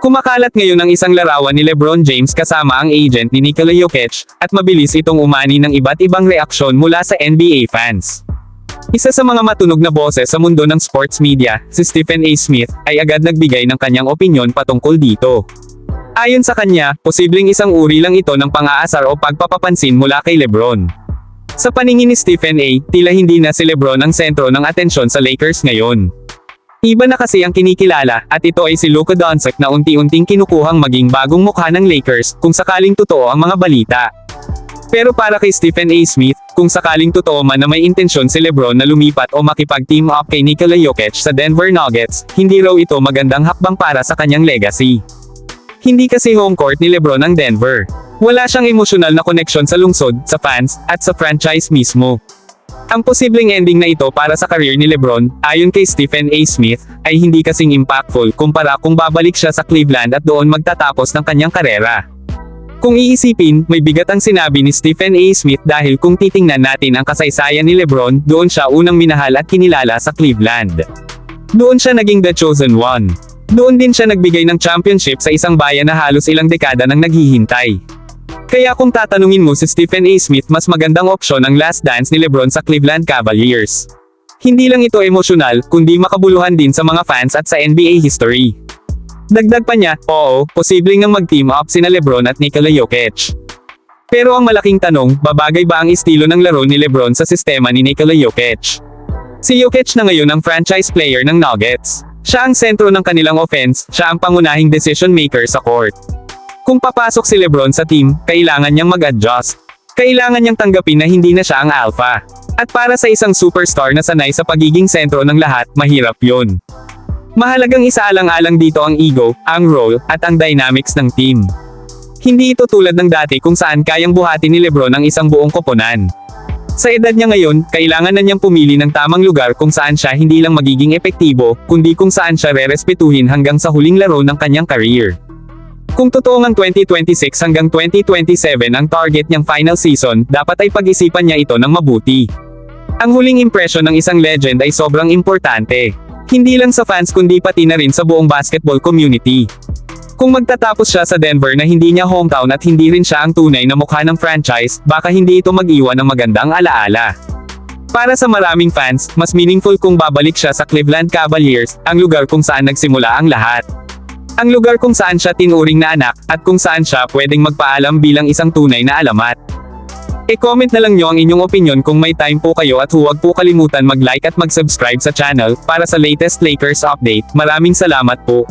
Kumakalat ngayon ang isang larawan ni Lebron James kasama ang agent ni Nikola Jokic, at mabilis itong umani ng iba't ibang reaksyon mula sa NBA fans. Isa sa mga matunog na boses sa mundo ng sports media, si Stephen A. Smith, ay agad nagbigay ng kanyang opinyon patungkol dito. Ayon sa kanya, posibleng isang uri lang ito ng pang-aasar o pagpapapansin mula kay Lebron. Sa paningin ni Stephen A., tila hindi na si Lebron ang sentro ng atensyon sa Lakers ngayon. Iba na kasi ang kinikilala, at ito ay si Luka Doncic na unti-unting kinukuhang maging bagong mukha ng Lakers, kung sakaling totoo ang mga balita. Pero para kay Stephen A. Smith, kung sakaling totoo man na may intensyon si Lebron na lumipat o makipag-team up kay Nikola Jokic sa Denver Nuggets, hindi raw ito magandang hakbang para sa kanyang legacy. Hindi kasi home court ni Lebron ang Denver. Wala siyang emosyonal na koneksyon sa lungsod, sa fans, at sa franchise mismo. Ang posibleng ending na ito para sa career ni Lebron, ayon kay Stephen A. Smith, ay hindi kasing impactful kumpara kung babalik siya sa Cleveland at doon magtatapos ng kanyang karera. Kung iisipin, may bigat ang sinabi ni Stephen A. Smith dahil kung titingnan natin ang kasaysayan ni Lebron, doon siya unang minahal at kinilala sa Cleveland. Doon siya naging the chosen one. Doon din siya nagbigay ng championship sa isang bayan na halos ilang dekada nang naghihintay. Kaya kung tatanungin mo si Stephen A. Smith mas magandang opsyon ang last dance ni Lebron sa Cleveland Cavaliers. Hindi lang ito emosyonal, kundi makabuluhan din sa mga fans at sa NBA history. Dagdag pa niya, oo, posibleng nga mag-team up sina Lebron at Nikola Jokic. Pero ang malaking tanong, babagay ba ang estilo ng laro ni Lebron sa sistema ni Nikola Jokic? Si Jokic na ngayon ang franchise player ng Nuggets. Siya ang sentro ng kanilang offense, siya ang pangunahing decision maker sa court. Kung papasok si Lebron sa team, kailangan niyang mag-adjust. Kailangan niyang tanggapin na hindi na siya ang alpha. At para sa isang superstar na sanay sa pagiging sentro ng lahat, mahirap yun. Mahalagang isaalang-alang dito ang ego, ang role, at ang dynamics ng team. Hindi ito tulad ng dati kung saan kayang buhatin ni Lebron ang isang buong koponan. Sa edad niya ngayon, kailangan na niyang pumili ng tamang lugar kung saan siya hindi lang magiging epektibo, kundi kung saan siya rerespetuhin hanggang sa huling laro ng kanyang career. Kung totoo ang 2026 hanggang 2027 ang target niyang final season, dapat ay pag-isipan niya ito ng mabuti. Ang huling impression ng isang legend ay sobrang importante. Hindi lang sa fans kundi pati na rin sa buong basketball community. Kung magtatapos siya sa Denver na hindi niya hometown at hindi rin siya ang tunay na mukha ng franchise, baka hindi ito mag-iwan ng magandang alaala. Para sa maraming fans, mas meaningful kung babalik siya sa Cleveland Cavaliers, ang lugar kung saan nagsimula ang lahat. Ang lugar kung saan siya tinuring na anak, at kung saan siya pwedeng magpaalam bilang isang tunay na alamat. E-comment na lang nyo ang inyong opinion kung may time po kayo at huwag po kalimutan mag-like at mag-subscribe sa channel, para sa latest Lakers update. Maraming salamat po.